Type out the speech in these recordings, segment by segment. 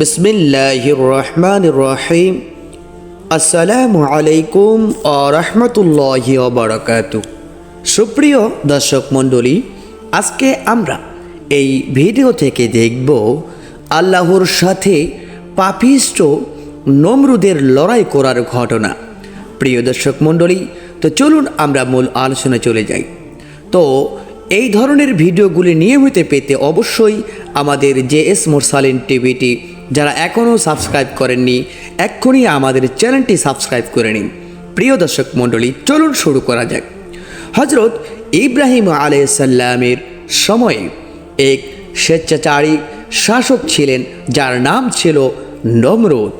বিসমিল্লাহির রহমানির রহিম আসসালামু আলাইকুম ও রহমতুল্লাহি বারাকাতু সুপ্রিয় দর্শক মণ্ডলী, আজকে আমরা এই ভিডিও থেকে দেখব আল্লাহর সাথে পাপিষ্ট নমরুদের লড়াই করার ঘটনা। প্রিয় দর্শক মণ্ডলী, তো চলুন আমরা মূল আলোচনা চলে যাই। তো এই ধরনের ভিডিওগুলি নিয়মিত পেতে অবশ্যই আমাদের জে এস মোরসালিন টিভিটি যারা এখনও সাবস্ক্রাইব করেননি, এক্ষুনি আমাদের চ্যানেলটি সাবস্ক্রাইব করে নিন। প্রিয় দর্শক মণ্ডলী, চলুন শুরু করা যাক। হজরত ইব্রাহিম আলাইসাল্লামের সময়ে এক স্বেচ্ছাচারী শাসক ছিলেন, যার নাম ছিল নমরুদ।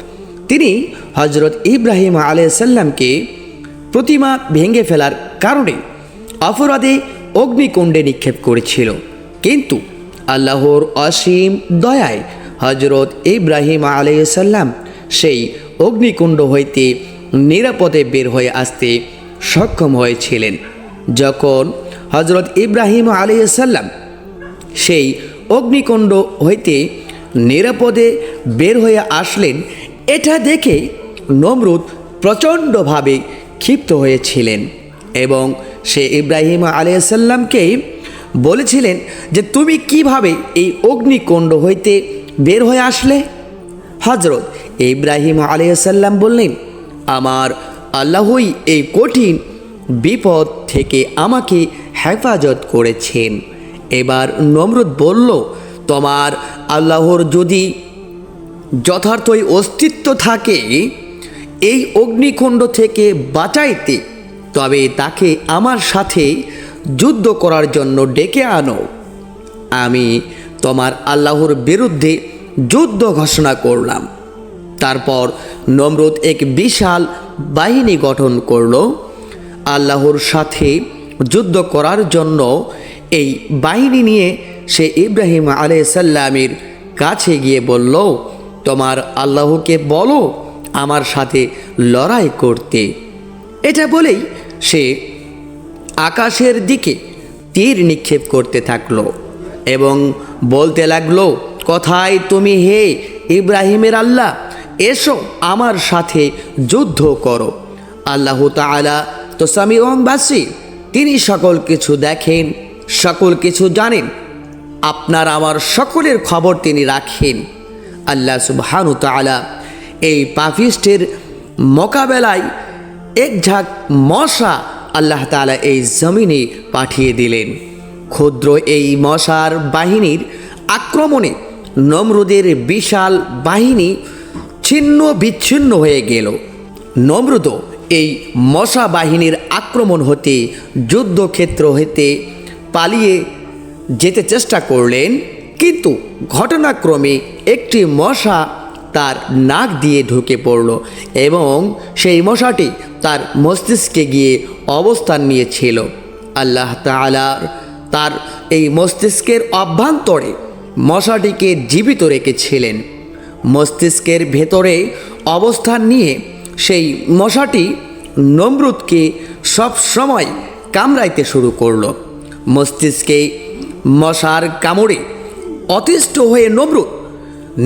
তিনি হজরত ইব্রাহিম আলাইসাল্লামকে প্রতিমা ভেঙে ফেলার কারণে অপরাধে অগ্নিকুণ্ডে নিক্ষেপ করেছিল। কিন্তু আল্লাহর অসীম দয়ায় হজরত ইব্রাহিম আলাইসাল্লাম সেই অগ্নিকুণ্ড হইতে নিরাপদে বের হয়ে আসতে সক্ষম হয়েছিলেন। যখন হজরত ইব্রাহিম আলাইসাল্লাম সেই অগ্নিকুণ্ড হইতে নিরাপদে বের হয়ে আসলেন, এটা দেখে নমরুদ প্রচণ্ডভাবে ক্ষিপ্ত হয়েছিলেন এবং সে ইব্রাহিম আলাইসাল্লামকে বলেছিলেন যে, তুমি কীভাবে এই অগ্নিকুণ্ড হইতে বের হয়ে আসলে? হজরত ইব্রাহিম আলাইসাল্লাম বললেন, আমার আল্লাহই এই কঠিন বিপদ থেকে আমাকে হেফাজত করেছেন। এবার নমরুদ বলল, তোমার আল্লাহর যদি যথার্থই অস্তিত্ব থাকে, এই অগ্নিকুণ্ড থেকে বাঁচাইতে, তবে তাকে আমার সাথে যুদ্ধ করার জন্য ডেকে আনো। আমি তোমার আল্লাহর বিরুদ্ধে যুদ্ধ ঘোষণা করলাম। তারপর নমরুদ এক বিশাল বাহিনী গঠন করল। আল্লাহর সাথে যুদ্ধ করার জন্য এই বাহিনী নিয়ে সে ইব্রাহিম আলাইসাল্লামের কাছে গিয়ে বলল, তোমার আল্লাহকে বলো, আমার সাথে লড়াই করতে। এটা বলেই সে আকাশের দিকে তীর নিক্ষেপ করতে থাকল। এবং বলতে লাগল, কথায় তুমি হে ইব্রাহিমের আল্লাহ, এসো আমার সাথে যুদ্ধ করো। আল্লাহ তালা তো স্বামী বাসী, তিনি সকল কিছু দেখেন, সকল কিছু জানেন। আপনার আমার সকলের খবর তিনি রাখেন। আল্লাহ সুবহানু তালা এই পাপিস্টের মোকাবেলায় এক ঝাঁক মশা আল্লাহ তালা এই জমিনে পাঠিয়ে দিলেন। ক্ষুদ্র এই মশার বাহিনীর আক্রমণে নমরুদের বিশাল বাহিনী ছিন্ন বিচ্ছিন্ন হয়ে গেল। নমরুদ এই মশা বাহিনীর আক্রমণ হতে, যুদ্ধক্ষেত্র হতে পালিয়ে যেতে চেষ্টা করলেন, কিন্তু ঘটনাক্রমে একটি মশা তার নাক দিয়ে ঢুকে পড়ল এবং সেই মশাটি তার মস্তিষ্কে গিয়ে অবস্থান নিয়েছিল। আল্লাহ তালার তার এই মস্তিষ্কের অভ্যন্তরে মশাটিকে জীবিত রেখেছিলেন। মস্তিষ্কের ভেতরে অবস্থান নিয়ে সেই মশাটি নমরুদকে সব সময় কামড়াইতে শুরু করল। মস্তিষ্কে মশার কামড়ে অতিষ্ঠ হয়ে নমরুদ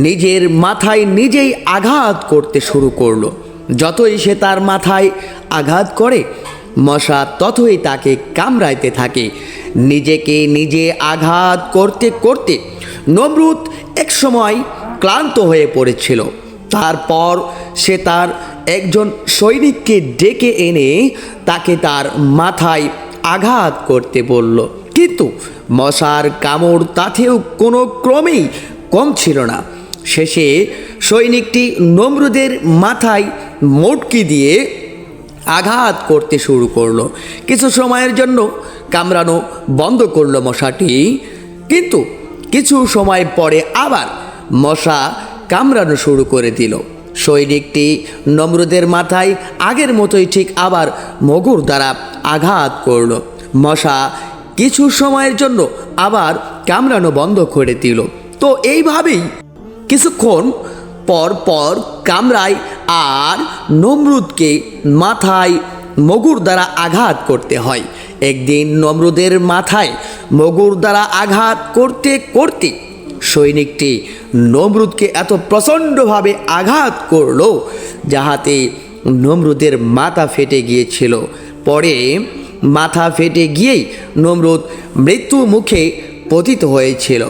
নিজের মাথায় নিজেই আঘাত করতে শুরু করল। যতই সে তার মাথায় আঘাত করে মশা ততই তাকে কামড়াইতে থাকে। নিজেকে নিজে আঘাত করতে করতে নমরুদ একসময় ক্লান্ত হয়ে পড়েছিল। তারপর সে তার একজন সৈনিককে ডেকে এনে তাকে তার মাথায় আঘাত করতে বলল। কিন্তু মশার কামড় তাতেও কোনো ক্রমেই কম ছিল না। শেষে সৈনিকটি নমরুদের মাথায় মোটকি দিয়ে আঘাত করতে শুরু করল। কিছু সময়ের জন্য কামড়ানো বন্ধ করল মশাটি। কিন্তু কিছু সময় পরে আবার মশা কামড়ানো শুরু করে দিল। সৈনিকটি নমরুদের মাথায় আগের মতোই ঠিক আবার মগুর দ্বারা আঘাত করল। মশা কিছু সময়ের জন্য আবার কামড়ানো বন্ধ করে দিল। তো এইভাবেই কিছুক্ষণ পর পর কামড়ায় আর নমরুদকে মাথায় মগুর দ্বারা আঘাত করতে হয়। একদিন নমরুদের মাথায় মগুর দ্বারা আঘাত করতে করতে সৈনিকটি নমরুদকে এত প্রচণ্ডভাবে আঘাত করল, যাহাতে নমরুদের মাথা ফেটে গিয়েছিল। পরে মাথা ফেটে গিয়েই নমরুদ মৃত্যু মুখে পতিত হয়েছিল।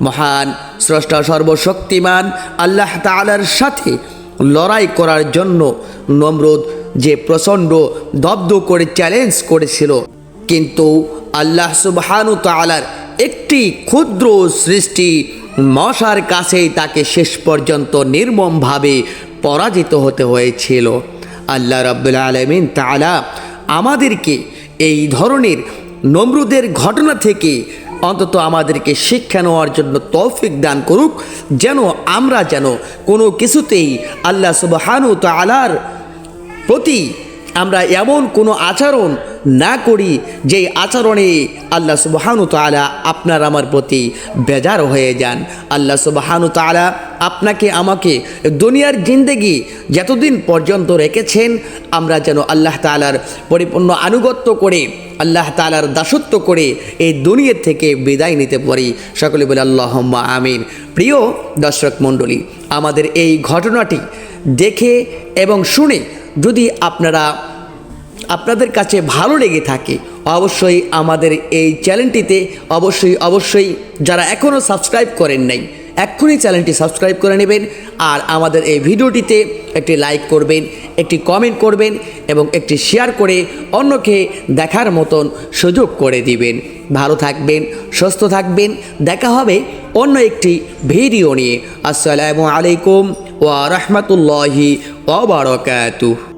মহান স্রষ্টা সর্বশক্তিমান আল্লাহ তালার সাথে লড়াই করার জন্য নমরুদ যে প্রচণ্ড দব্ধ করে চ্যালেঞ্জ করেছিল। কিন্তু আল্লাহ সুবহানু তালার একটি ক্ষুদ্র সৃষ্টি মশার কাছেই তাকে শেষ পর্যন্ত নির্মমভাবে পরাজিত হতে হয়েছিল। আল্লাহ রাব্বুল আলমিন তালা আমাদেরকে এই ধরনের নমরুদের ঘটনা থেকে অন্তত আমাদেরকে শিক্ষা নেওয়ার জন্য তৌফিক দান করুক, যেন আমরা যেন কোনো কিছুতেই আল্লাহ সুবাহানু তালার প্রতি আমরা এমন কোনো আচরণ না করি যে আচরণে আল্লাহ সুবাহানু তালা আপনার আমার প্রতি বেজার হয়ে যান। আল্লাহ সুবাহানু তালা আপনাকে, আমাকে দুনিয়ার জিন্দেগি যতদিন পর্যন্ত রেখেছেন, আমরা যেন আল্লাহ তালার পরিপূর্ণ আনুগত্য করে, আল্লাহ তালার দাসত্ব করে এই দুনিয়ার থেকে বিদায় নিতে পারি। সকলে বলে আল্লাহ আমিন। প্রিয় দর্শক মণ্ডলী, আমাদের এই ঘটনাটি দেখে এবং শুনে যদি আপনারা আপনাদের কাছে ভালো লেগে থাকে, অবশ্যই আমাদের এই চ্যানেলটিতে অবশ্যই অবশ্যই যারা এখনও সাবস্ক্রাইব করেন নাই, এক্ষুনি চ্যানেলটি সাবস্ক্রাইব করে নেবেন আর আমাদের এই ভিডিওটিতে একটি লাইক করবেন, একটি কমেন্ট করবেন এবং একটি শেয়ার করে অন্যকে দেখার মতন সুযোগ করে দিবেন। ভালো থাকবেন, সুস্থ থাকবেন, দেখা হবে অন্য একটি ভিডিও নিয়ে। আসসালামু আলাইকুম। ওয়া রহমতুল্লাহি ওয়া বারাকাতুহু।